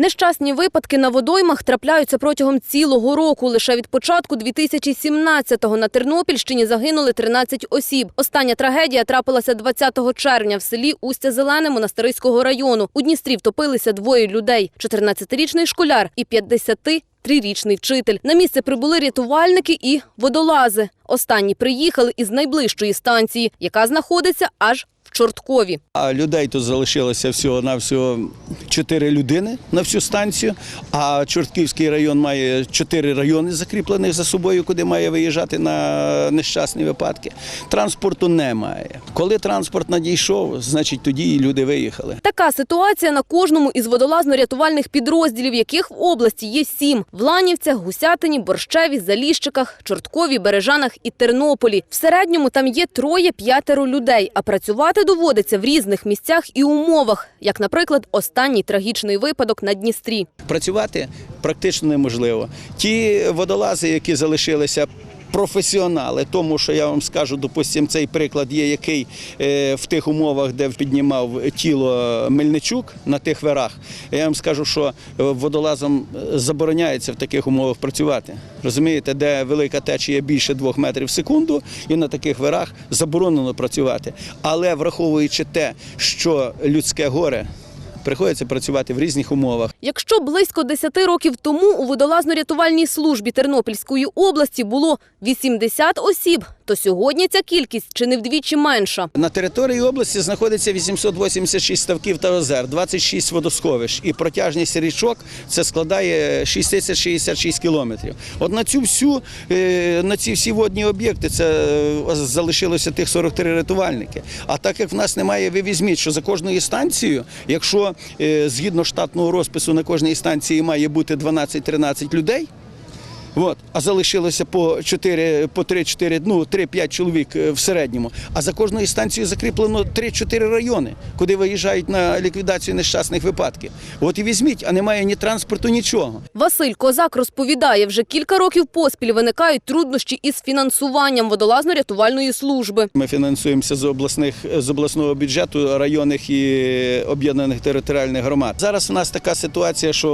Нещасні випадки на водоймах трапляються протягом цілого року. Лише від початку 2017-го на Тернопільщині загинули 13 осіб. Остання трагедія трапилася 20 червня в селі Устя Зелене Монастириського району. У Дністрі втопилися двоє людей: 14-річний школяр і 53-річний вчитель. На місце прибули рятувальники і водолази. Останні приїхали із найближчої станції, яка знаходиться аж Чорткові. А людей тут залишилося всього на всього чотири людини на всю станцію. А Чортківський район має чотири райони закріплених за собою, куди має виїжджати на нещасні випадки. Транспорту немає. Коли транспорт надійшов, значить тоді і люди виїхали. Така ситуація на кожному із водолазно-рятувальних підрозділів, яких в області є сім: в Ланівцях, Гусятині, Борщеві, Заліщиках, Чорткові, Бережанах і Тернополі. В середньому там є троє-п'ятеро людей, а працювати доводиться в різних місцях і умовах, як, наприклад, останній трагічний випадок на Дністрі. Працювати практично неможливо. Ті водолази, які залишилися. Професіонали, тому що я вам скажу, допустимо, цей приклад є, який е, в тих умовах, де піднімав тіло Мельничук на тих верах. Я вам скажу, що е, водолазам е, забороняється в таких умовах працювати. Розумієте, де велика течія більше двох метрів в секунду, і на таких верах заборонено працювати. Але враховуючи те, що людське горе. Приходиться працювати в різних умовах. Якщо близько 10 років тому у водолазно-рятувальній службі Тернопільської області було 80 осіб, то сьогодні ця кількість чи не вдвічі менша. На території області знаходиться 886 ставків та озер, 26 водосховищ і протяжність річок це складає 6066 кілометрів. От на цю всю е, на ці всі водні об'єкти це е, залишилося тих 43 рятувальники. А так як в нас немає, ви візьміть, що за кожною станцією, якщо е, згідно штатного розпису на кожній станції має бути 12-13 людей. От, а залишилося по 4, по 3-4, ну 3-5 чоловік е, в середньому. А за кожною станцією закріплено 3-4 райони, куди виїжджають на ліквідацію нещасних випадків. От і візьміть, а немає ні транспорту, нічого. Василь Козак розповідає, вже кілька років поспіль виникають труднощі із фінансуванням водолазно-рятувальної служби. Ми фінансуємося з обласних з обласного бюджету районних і об'єднаних територіальних громад. Зараз у нас така ситуація, що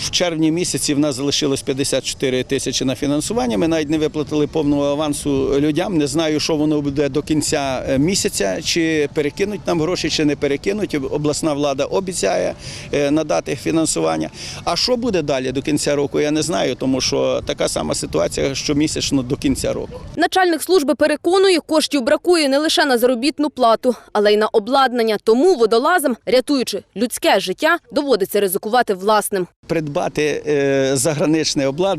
в червні місяці в нас залишилось 54 тисячі на фінансування. Ми навіть не виплатили повного авансу людям. Не знаю, що воно буде до кінця е, місяця, чи перекинуть нам гроші, чи не перекинуть. Обласна влада обіцяє е, надати фінансування. А що буде далі до кінця року? Я не знаю, тому що така сама ситуація щомісячно до кінця року. Начальник служби переконує, коштів бракує не лише на заробітну плату, але й на обладнання. Тому водолазам, рятуючи людське життя, доводиться ризикувати власним. Придбати е, заграничне обладнання,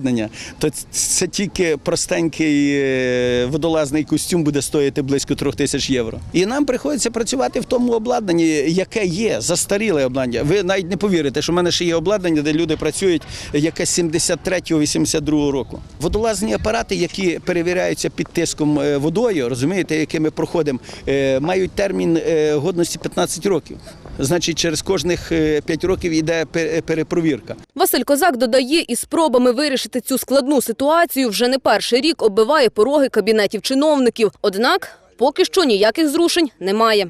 то це тільки простенький е, водолазний костюм буде стоїти близько трьох тисяч євро. І нам приходиться працювати в тому обладнанні, яке є, застаріле обладнання. Ви навіть не повірите, що в мене ще є обладнання, де люди працюють, яке з 73-82 року. Водолазні апарати, які перевіряються під тиском е, водою, розумієте, які ми проходимо, е, мають термін годності 15 років. Значить, через кожних 5 років йде пе- перепровірка. Василь Козак додає, із спробами вирішити цю складну ситуацію вже не перший рік оббиває пороги кабінетів чиновників. Однак поки що ніяких зрушень немає.